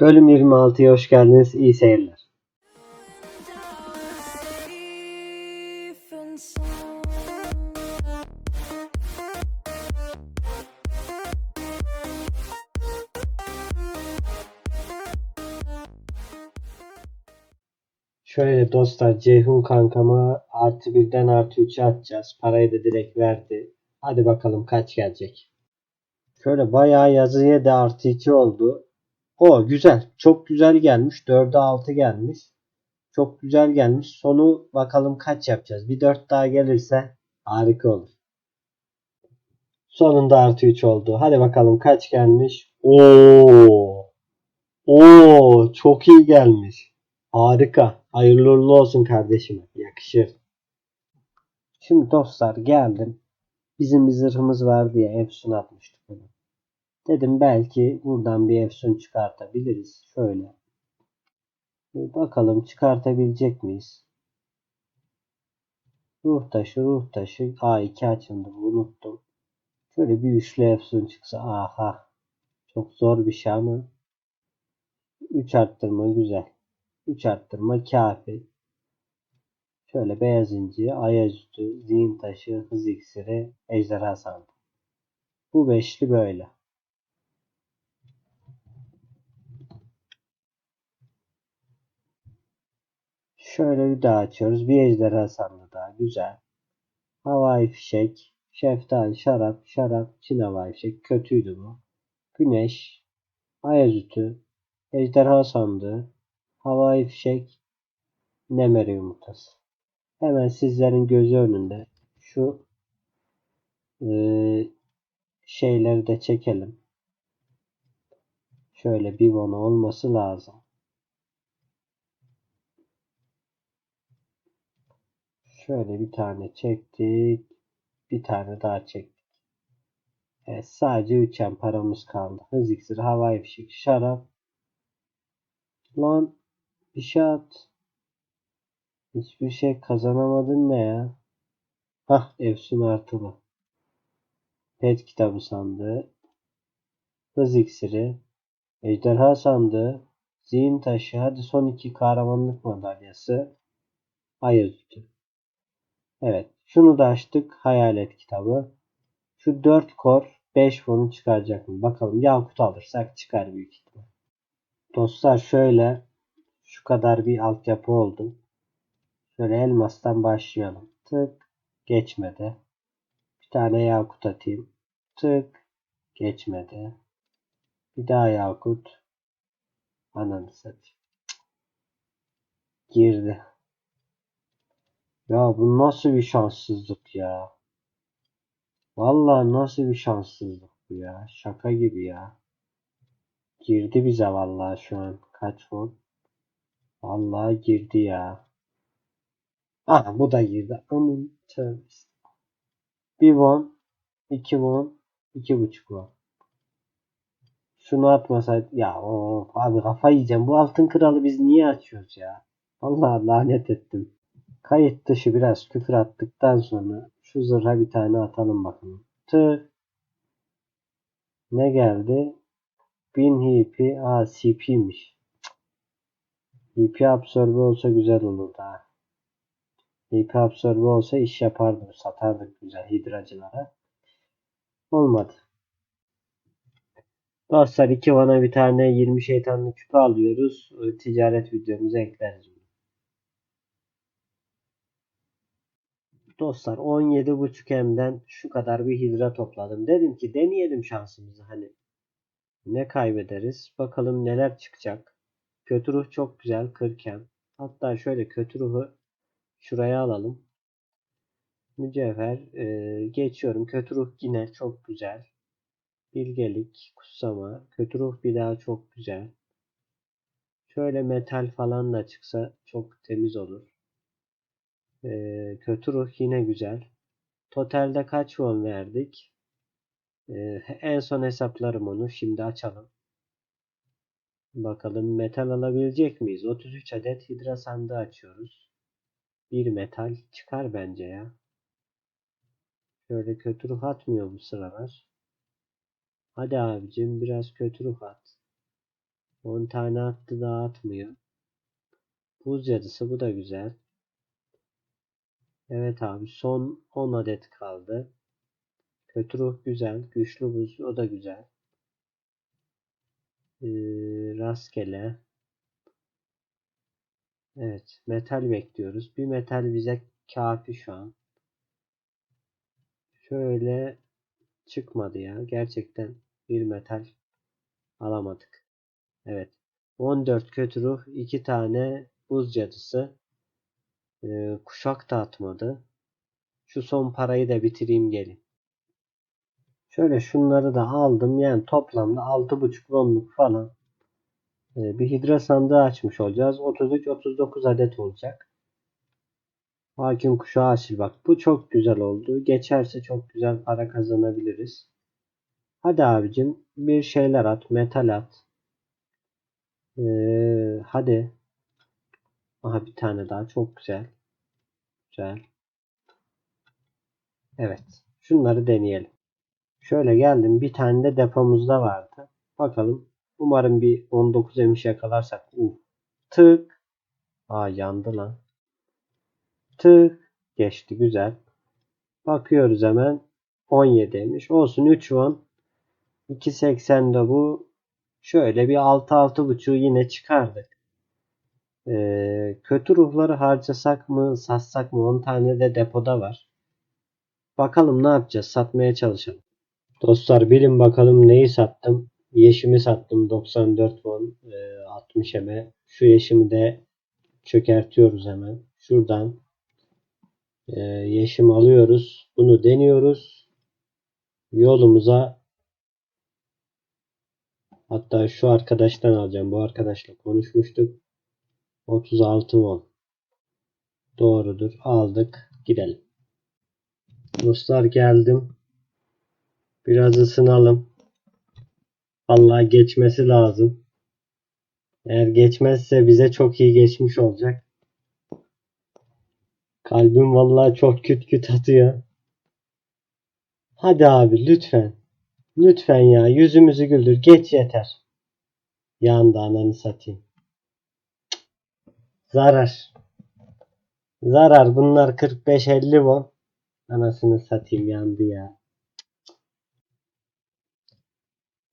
Bölüm 26'ya hoş geldiniz. İyi seyirler. Şöyle dostlar Ceyhun kankama artı birden artı 3'e atacağız. Parayı da direkt verdi. Hadi bakalım kaç gelecek. Şöyle bayağı yazıya da artı 2 oldu. O güzel. Çok güzel gelmiş. 4'e 6 gelmiş. Çok güzel gelmiş. Sonu bakalım kaç yapacağız. Bir 4 daha gelirse harika olur. Sonunda artı 3 oldu. Hadi bakalım kaç gelmiş. Oo. Oo, çok iyi gelmiş. Harika. Hayırlı olsun kardeşime. Yakışır. Şimdi dostlar geldim. Bizim bir zırhımız vardı ya Efsun bunu. Dedim belki buradan bir Efsun çıkartabiliriz. Şöyle. Bakalım çıkartabilecek miyiz? Ruh taşı, ruh taşı. A2 açıldı. Unuttum. Şöyle bir üçlü Efsun çıksa. Aha. Çok zor bir şey ama. 3 arttırma güzel. 3 arttırma kafi. Şöyle beyaz inci, ayazüstü, zihin taşı, hız iksiri, ejderha sandı. Bu beşli böyle. Şöyle bir daha açıyoruz. Bir ejderha sandı daha. Güzel. Havai fişek, şeftali, şarap, şarap, çin havai fişek. Kötüydü bu. Güneş, ayazütü, ejderha sandığı, havai fişek, nemeri yumurtası. Hemen sizlerin gözü önünde şu eee, şeyleri de çekelim. Şöyle bir vana olması lazım. Şöyle bir tane çektik. Bir tane daha çektik. Evet, sadece 3 paramız kaldı. Hız iksiri, havai fişek, şarap. Lan bir şey at. Hiçbir şey kazanamadın ne ya? Hah Efsun artılı. Pet kitabı sandığı. Hız iksiri. Ejderha sandığı. Zihin taşı. Hadi son iki kahramanlık madalyası. Ayazütü. Evet. Şunu da açtık. Hayalet kitabı. Şu 4 kor 5 fonu çıkaracak mı? Bakalım. Yakut alırsak çıkar büyük ihtimal. Dostlar şöyle şu kadar bir altyapı oldu. Şöyle elmastan başlayalım. Tık geçmedi. Bir tane yakut atayım. Tık geçmedi. Bir daha yakut. Ananı satayım. Girdi. Ya bu nasıl bir şanssızlık ya. Vallahi nasıl bir şanssızlık bu ya. Şaka gibi ya. Girdi bize vallahi şu an. Kaç fon? Vallahi girdi ya. Aha bu da girdi. Aman tövbe. Bir won, iki won, iki buçuk won. Şunu atmasaydı ya of abi kafa yiyeceğim. Bu altın kralı biz niye açıyoruz ya? Vallahi lanet ettim. Kayıt dışı biraz küfür attıktan sonra şu zırha bir tane atalım bakalım. Tı. Ne geldi? 1000 HP. Aa CP'miş. HP absorbe olsa güzel olurdu ha. HP absorbe olsa iş yapardık. Satardık güzel hidracılara. Olmadı. Dostlar iki bana bir tane 20 şeytanlı küpe alıyoruz. Ticaret videomuza ekleriz. bunu. Dostlar 17.5 M'den şu kadar bir hidra topladım. Dedim ki deneyelim şansımızı hani. Ne kaybederiz? Bakalım neler çıkacak. Kötü ruh çok güzel 40 M. Hatta şöyle kötü ruhu şuraya alalım. Mücevher e, geçiyorum. Kötü ruh yine çok güzel. Bilgelik, kutsama, kötü ruh bir daha çok güzel. Şöyle metal falan da çıksa çok temiz olur. Ee, kötü ruh yine güzel. Totalde kaç won verdik? Ee, en son hesaplarım onu. Şimdi açalım. Bakalım metal alabilecek miyiz? 33 adet hidra sandığı açıyoruz. Bir metal çıkar bence ya. Şöyle kötü ruh atmıyor bu sıralar. Hadi abicim biraz kötü ruh at. 10 tane attı daha atmıyor. Buz cadısı bu da güzel. Evet abi son 10 adet kaldı. Kötü ruh güzel. Güçlü buz o da güzel. Ee, rastgele. Evet. Metal bekliyoruz. Bir metal bize kafi şu an. Şöyle çıkmadı ya. Gerçekten bir metal alamadık. Evet. 14 kötü ruh. 2 tane buz cadısı. Ee, kuşak da atmadı. Şu son parayı da bitireyim gelin. Şöyle şunları da aldım. Yani toplamda 6.5 wonluk falan ee, bir hidra sandığı açmış olacağız. 33-39 adet olacak. Hakim kuşağı asil bak. Bu çok güzel oldu. Geçerse çok güzel para kazanabiliriz. Hadi abicim bir şeyler at. Metal at. Ee, hadi. Aha bir tane daha. Çok güzel. Güzel. Evet. Şunları deneyelim. Şöyle geldim. Bir tane de depomuzda vardı. Bakalım. Umarım bir 19 emiş yakalarsak. Uh. Tık. Aa yandı lan. Tık. Geçti. Güzel. Bakıyoruz hemen. 17 emiş. Olsun 3 won. 2.80 de bu. Şöyle bir 6-6.5 yine çıkardık. Ee, kötü ruhları harcasak mı, satsak mı? 10 tane de depoda var. Bakalım ne yapacağız? Satmaya çalışalım. Dostlar bilin bakalım neyi sattım. Yeşimi sattım 94 won e, 60 eme. Şu yeşimi de çökertiyoruz hemen. Şuradan e, yeşim alıyoruz. Bunu deniyoruz. Yolumuza hatta şu arkadaştan alacağım. Bu arkadaşla konuşmuştuk. 36 won. Doğrudur. Aldık. Gidelim. Dostlar geldim. Biraz ısınalım. Vallahi geçmesi lazım. Eğer geçmezse bize çok iyi geçmiş olacak. Kalbim vallahi çok küt küt atıyor. Hadi abi lütfen. Lütfen ya yüzümüzü güldür. Geç yeter. Yandı ananı satayım. Zarar. Zarar. Bunlar 45-50 won. Anasını satayım yandı ya.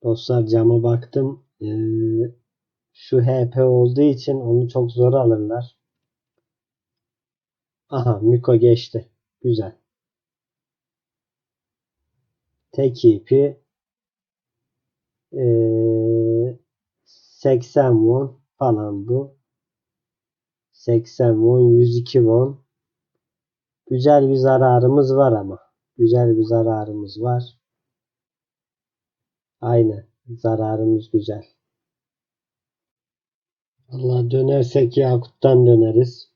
Dostlar cama baktım. Ee, şu HP olduğu için onu çok zor alırlar. Aha Miko geçti. Güzel. Tek ipi ee, 80 won falan bu. 80 won 102 won. Güzel bir zararımız var ama. Güzel bir zararımız var. Aynen. Zararımız güzel. Allah dönersek Yakut'tan döneriz.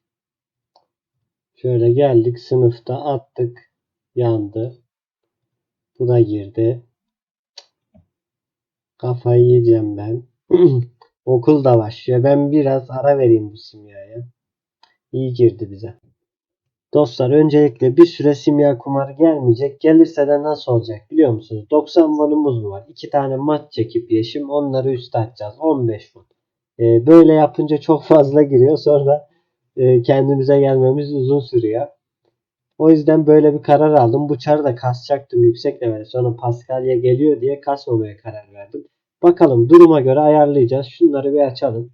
Şöyle geldik sınıfta attık. Yandı. Bu da girdi. Kafayı yiyeceğim ben. Okul da başlıyor. Ben biraz ara vereyim bu simyaya. İyi girdi bize. Dostlar öncelikle bir süre simya kumarı gelmeyecek. Gelirse de nasıl olacak biliyor musunuz? 90 wonumuz mu var? 2 tane maç çekip yeşim onları üste atacağız. 15 won. Ee, böyle yapınca çok fazla giriyor. Sonra e, kendimize gelmemiz uzun sürüyor. O yüzden böyle bir karar aldım. Bu çarı da kasacaktım yüksek level. Sonra Paskalya geliyor diye kasmamaya karar verdim. Bakalım duruma göre ayarlayacağız. Şunları bir açalım.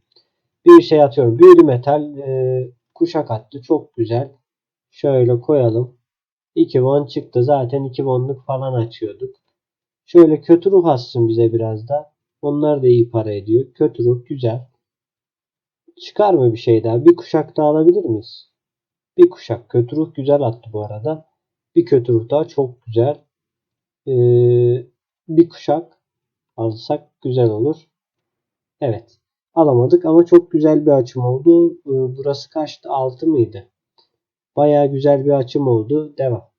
Bir şey atıyorum. Büyülü metal e, kuşak attı. Çok güzel. Şöyle koyalım. 2 won çıktı. Zaten 2 wonluk falan açıyorduk. Şöyle kötü ruh atsın bize biraz da. Onlar da iyi para ediyor. Kötü ruh güzel. Çıkar mı bir şey daha? Bir kuşak daha alabilir miyiz? Bir kuşak. Kötü ruh güzel attı bu arada. Bir kötü ruh daha çok güzel. Ee, bir kuşak alsak güzel olur. Evet. Alamadık ama çok güzel bir açım oldu. Ee, burası kaçtı? 6 mıydı? Baya güzel bir açım oldu. Devam.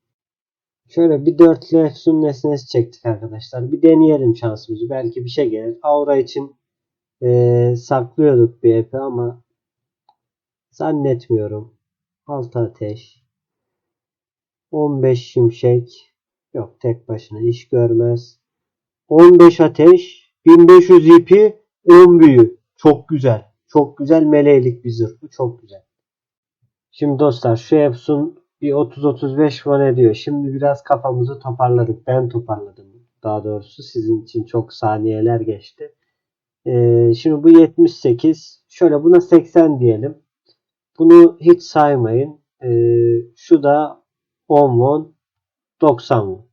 Şöyle bir dörtlü Efsun nesnesi çektik arkadaşlar. Bir deneyelim şansımızı. Belki bir şey gelir. Aura için e, saklıyorduk bir EP ama zannetmiyorum. 6 ateş. 15 şimşek. Yok tek başına iş görmez. 15 ateş. 1500 ipi 10 büyü. Çok güzel. Çok güzel meleğilik bir zırh. Bu çok güzel. Şimdi dostlar şu Epson bir 30-35 won ediyor. Şimdi biraz kafamızı toparladık. Ben toparladım. Daha doğrusu sizin için çok saniyeler geçti. Ee, şimdi bu 78. Şöyle buna 80 diyelim. Bunu hiç saymayın. Ee, şu da 10 won 90 won.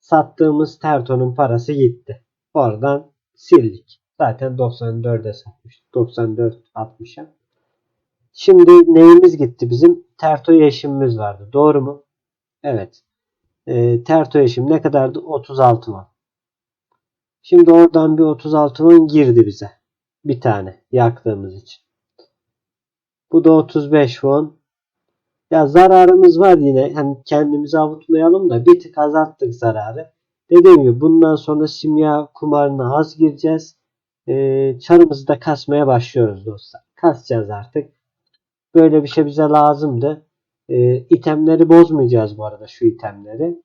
Sattığımız Terto'nun parası gitti. Oradan sildik. Zaten 94'e satmıştık. 94 60'a. Şimdi neyimiz gitti bizim? Terto yeşimimiz vardı. Doğru mu? Evet. E, terto yeşim ne kadardı? 36 won. Şimdi oradan bir 36 won girdi bize. Bir tane yaktığımız için. Bu da 35 won. Ya zararımız var yine. Hani kendimizi avutmayalım da bir tık azalttık zararı. Dediğim gibi bundan sonra simya kumarına az gireceğiz. Ee, çarımızı da kasmaya başlıyoruz dostlar. Kasacağız artık. Böyle bir şey bize lazımdı. Ee, itemleri bozmayacağız bu arada şu itemleri.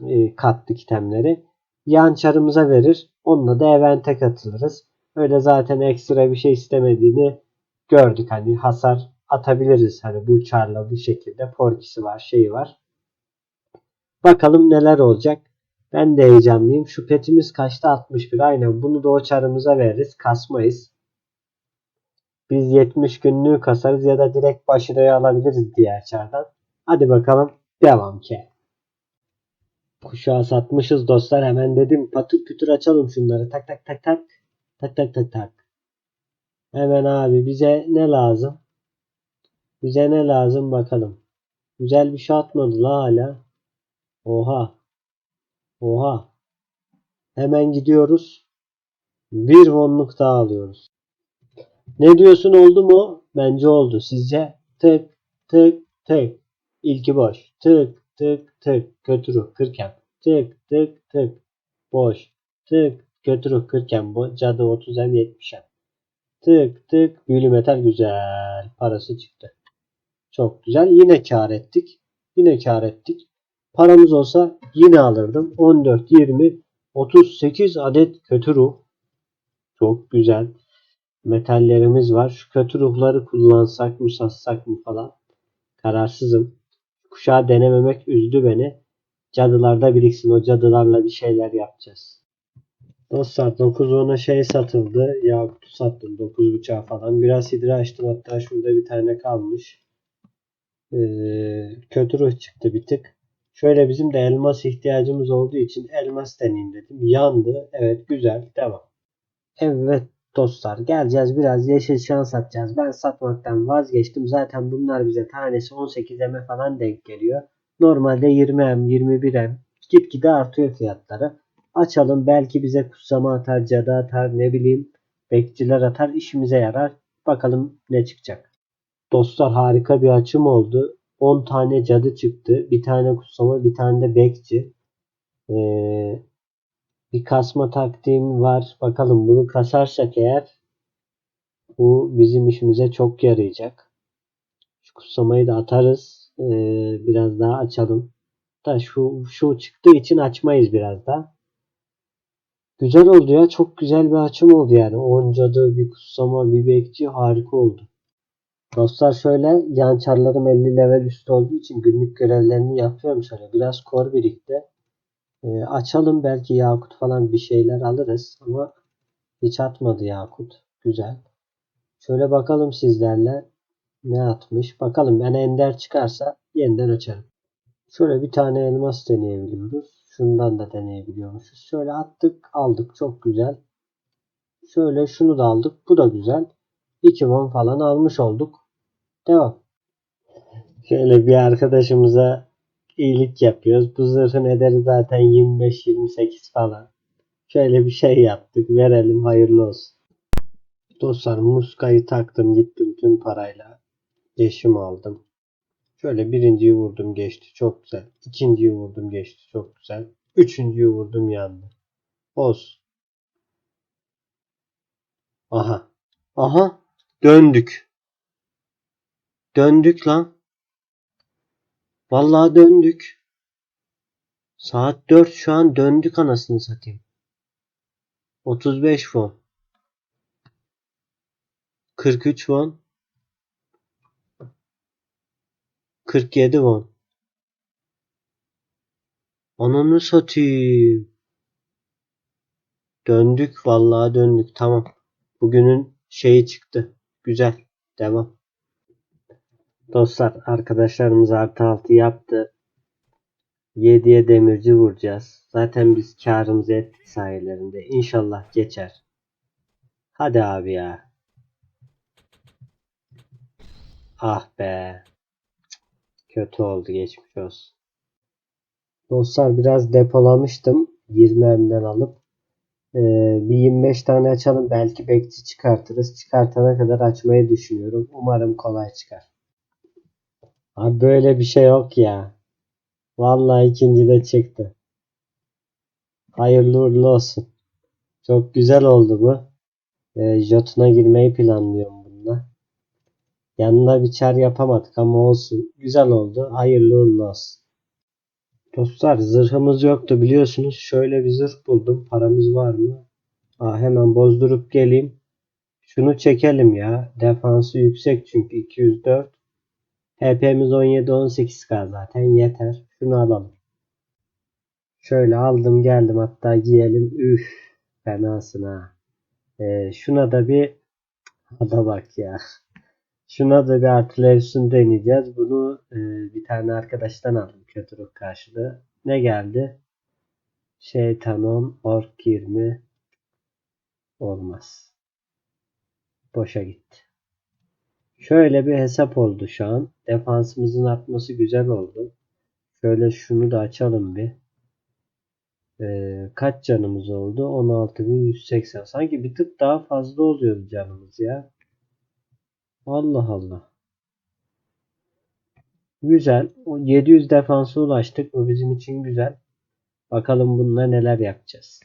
Ee, kattık itemleri. Yan çarımıza verir. Onunla da evente katılırız. Öyle zaten ekstra bir şey istemediğini gördük. Hani hasar atabiliriz. Hani bu çarla bu şekilde. Porkisi var, şeyi var. Bakalım neler olacak. Ben de heyecanlıyım. Şu petimiz kaçta? 61. Aynen bunu da o çarımıza veririz. Kasmayız. Biz 70 günlüğü kasarız ya da direkt başarıyı alabiliriz diğer çardan. Hadi bakalım. Devam ki. Kuşağı satmışız dostlar. Hemen dedim patır kütür açalım şunları. Tak tak tak tak. Tak tak tak tak. Hemen abi bize ne lazım? Bize ne lazım bakalım. Güzel bir şey atmadı la hala. Oha. Oha. Hemen gidiyoruz. Bir wonluk daha alıyoruz. Ne diyorsun oldu mu? Bence oldu. Sizce? Tık tık tık. İlki boş. Tık tık tık. Kötü ruh kırken. Tık tık tık. Boş. Tık kötü ruh kırken. Bu cadı 30 hem 70 hem. Tık tık. Büyülü metal güzel. Parası çıktı. Çok güzel. Yine kar ettik. Yine kar ettik. Paramız olsa yine alırdım. 14, 20, 38 adet kötü ruh. Çok güzel. Metallerimiz var. Şu kötü ruhları kullansak mı satsak mı falan. Kararsızım. Kuşağı denememek üzdü beni. Cadılarda biriksin. O cadılarla bir şeyler yapacağız. Dostlar 9 ona şey satıldı. Yakut'u sattım. 9 bıçağı falan. Biraz hidre açtım. Hatta şurada bir tane kalmış. Ee, kötü ruh çıktı bir tık. Şöyle bizim de elmas ihtiyacımız olduğu için elmas deneyim dedim. Yandı. Evet güzel. Devam. Evet dostlar geleceğiz biraz yeşil şans satacağız. Ben satmaktan vazgeçtim. Zaten bunlar bize tanesi 18 M falan denk geliyor. Normalde 20 M 21 M gitgide artıyor fiyatları. Açalım belki bize kutsama atar, cadı atar, ne bileyim bekçiler atar işimize yarar. Bakalım ne çıkacak. Dostlar harika bir açım oldu. 10 tane cadı çıktı. Bir tane kutsama, bir tane de bekçi. Ee, bir kasma taktiğim var. Bakalım bunu kasarsak eğer bu bizim işimize çok yarayacak. Şu kutsamayı da atarız. Ee, biraz daha açalım. Da şu, şu çıktığı için açmayız biraz daha. Güzel oldu ya. Çok güzel bir açım oldu yani. 10 cadı, bir kutsama, bir bekçi harika oldu. Dostlar şöyle yan çarlarım 50 level üstü olduğu için günlük görevlerini yapıyorum şöyle. Biraz kor birikti. E, açalım belki Yakut falan bir şeyler alırız ama hiç atmadı Yakut. Güzel. Şöyle bakalım sizlerle ne atmış. Bakalım ben ender çıkarsa yeniden açarım. Şöyle bir tane elmas deneyebiliyoruz. Şundan da deneyebiliyormuşuz. Şöyle attık aldık çok güzel. Şöyle şunu da aldık. Bu da güzel. 2 won falan almış olduk. Devam. Şöyle bir arkadaşımıza iyilik yapıyoruz. Bu zırhın ederi zaten 25-28 falan. Şöyle bir şey yaptık. Verelim hayırlı olsun. Dostlar muskayı taktım gittim tüm parayla. Yeşim aldım. Şöyle birinciyi vurdum geçti. Çok güzel. İkinciyi vurdum geçti. Çok güzel. Üçüncüyü vurdum yandı. Olsun. Aha. Aha. Döndük. Döndük lan. Vallahi döndük. Saat 4 şu an döndük anasını satayım. 35 fon. 43 won. 47 won. Ananı satayım. Döndük vallahi döndük. Tamam. Bugünün şeyi çıktı. Güzel. Devam. Dostlar arkadaşlarımız artı altı yaptı. 7'ye demirci vuracağız. Zaten biz karımızı ettik sayelerinde. İnşallah geçer. Hadi abi ya. Ah be. Kötü oldu geçmiş olsun. Dostlar biraz depolamıştım. 20M'den alıp. Ee, bir 25 tane açalım. Belki bekçi çıkartırız. Çıkartana kadar açmayı düşünüyorum. Umarım kolay çıkar. Abi böyle bir şey yok ya. Vallahi ikinci de çıktı. Hayırlı uğurlu olsun. Çok güzel oldu bu. Ee, Jotun'a girmeyi planlıyorum bununla. Yanına bir çar yapamadık ama olsun. Güzel oldu. Hayırlı uğurlu olsun. Dostlar zırhımız yoktu biliyorsunuz. Şöyle bir zırh buldum. Paramız var mı? Aa, hemen bozdurup geleyim. Şunu çekelim ya. Defansı yüksek çünkü 204. HP'miz 17-18k zaten yeter. Şunu alalım. Şöyle aldım geldim hatta giyelim. Üf fenasın. Ee, şuna da bir Hada bak ya. Şuna da bir artillerisini deneyeceğiz. Bunu e, bir tane arkadaştan aldım kötü ruh karşılığı. Ne geldi? Şeytanon Ork 20 olmaz. Boşa gitti. Şöyle bir hesap oldu şu an. Defansımızın artması güzel oldu. Şöyle şunu da açalım bir. Ee, kaç canımız oldu? 16.180. Sanki bir tık daha fazla oluyor canımız ya. Allah Allah. Güzel. O 700 defansa ulaştık. Bu bizim için güzel. Bakalım bununla neler yapacağız.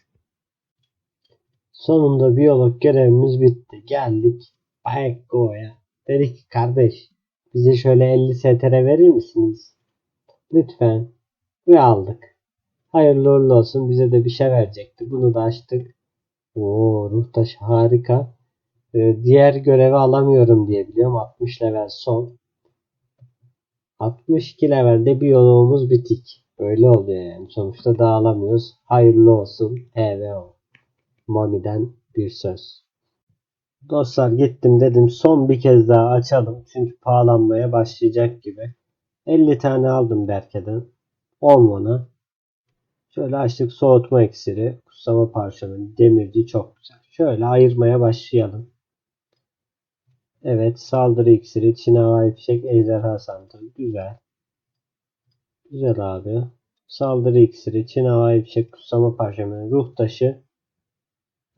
Sonunda biyolog görevimiz bitti. Geldik. Bayekko'ya. Dedik ki kardeş bize şöyle 50 STR verir misiniz? Lütfen. Ve aldık. Hayırlı uğurlu olsun. Bize de bir şey verecekti. Bunu da açtık. Oo ruh taşı harika. Ee, diğer görevi alamıyorum diye biliyorum. 60 level son. 62 levelde biyoloğumuz bitik. Öyle oluyor yani. Sonuçta dağılamıyoruz. Hayırlı olsun. PVO. Mami'den bir söz. Dostlar gittim dedim son bir kez daha açalım. Çünkü pahalanmaya başlayacak gibi. 50 tane aldım Berke'den. 10 mana. Şöyle açtık soğutma iksiri. Kutsama parşömeni. Demirci çok güzel. Şöyle ayırmaya başlayalım. Evet saldırı iksiri. Çin havai fişek. Ejderha sandığı. Güzel. Güzel abi. Saldırı iksiri. Çin havai fişek. Kutsama parşömeni. Ruh taşı.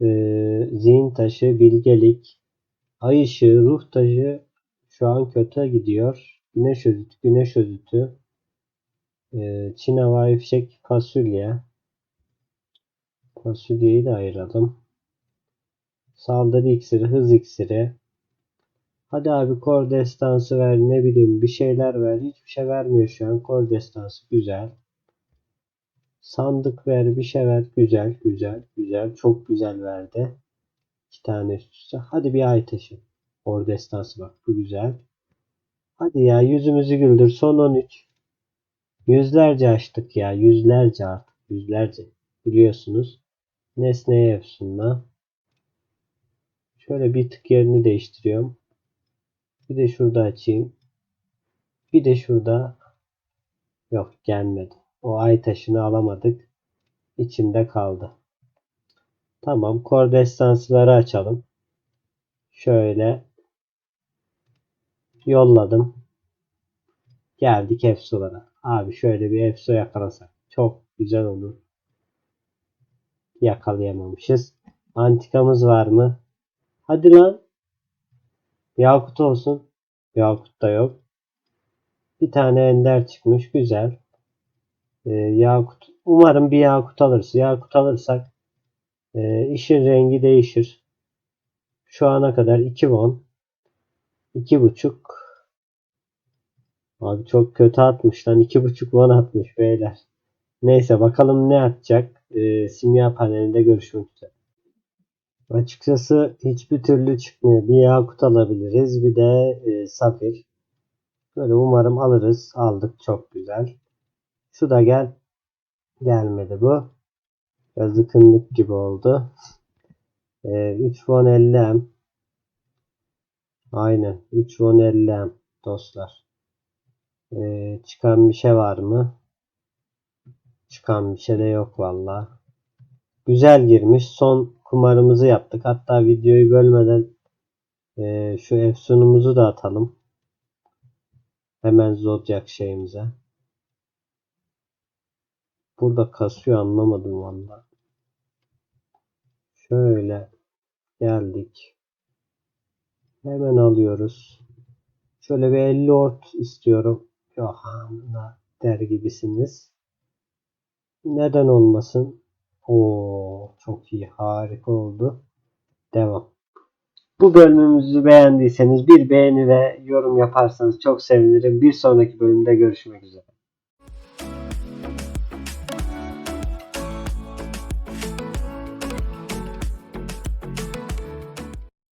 Ee, zihin taşı. Bilgelik. Ay ışığı. Ruh taşı. Şu an kötü gidiyor. Güneş özütü. Güneş özütü. Ee, Çin havai fişek. Fasulye. Fasulyeyi de ayıralım. Saldırı iksiri. Hız iksiri. Hadi abi kor destansı ver ne bileyim bir şeyler ver. Hiçbir şey vermiyor şu an. Kor destansı güzel. Sandık ver bir şey ver. Güzel güzel güzel. Çok güzel verdi. İki tane üst üste. Hadi bir ay taşı. Kor destansı bak bu güzel. Hadi ya yüzümüzü güldür. Son 13. Yüzlerce açtık ya. Yüzlerce artık. Yüzlerce. Biliyorsunuz. Nesneye efsunla. Şöyle bir tık yerini değiştiriyorum. Bir de şurada açayım. Bir de şurada yok gelmedi. O ay taşını alamadık. İçinde kaldı. Tamam. Kor destansıları açalım. Şöyle yolladım. Geldik Efso'lara. Abi şöyle bir Efso yakalasak. Çok güzel olur. Yakalayamamışız. Antikamız var mı? Hadi lan. Yakut olsun. Yakut da yok. Bir tane ender çıkmış. Güzel. Ee, yakut. Umarım bir yakut alırız. Yakut alırsak e, işin rengi değişir. Şu ana kadar 2 won. 2.5 Abi çok kötü atmış lan. 2.5 won atmış beyler. Neyse bakalım ne atacak. Ee, simya panelinde görüşmek üzere. Açıkçası hiçbir türlü çıkmıyor. Bir yakut alabiliriz. Bir de e, safir. Böyle umarım alırız. Aldık. Çok güzel. Şu da gel. Gelmedi bu. Biraz zıkınlık gibi oldu. E, 3 won 50 m. Aynen. 3 won 50 m dostlar. E, çıkan bir şey var mı? Çıkan bir şey de yok valla. Güzel girmiş. Son kumarımızı yaptık. Hatta videoyu bölmeden e, şu efsunumuzu da atalım. Hemen Zodiac şeyimize. Burada kasıyor anlamadım valla. Şöyle geldik. Hemen alıyoruz. Şöyle bir 50 ort istiyorum. Yok der gibisiniz. Neden olmasın? Oo çok iyi harika oldu. Devam. Bu bölümümüzü beğendiyseniz bir beğeni ve yorum yaparsanız çok sevinirim. Bir sonraki bölümde görüşmek üzere.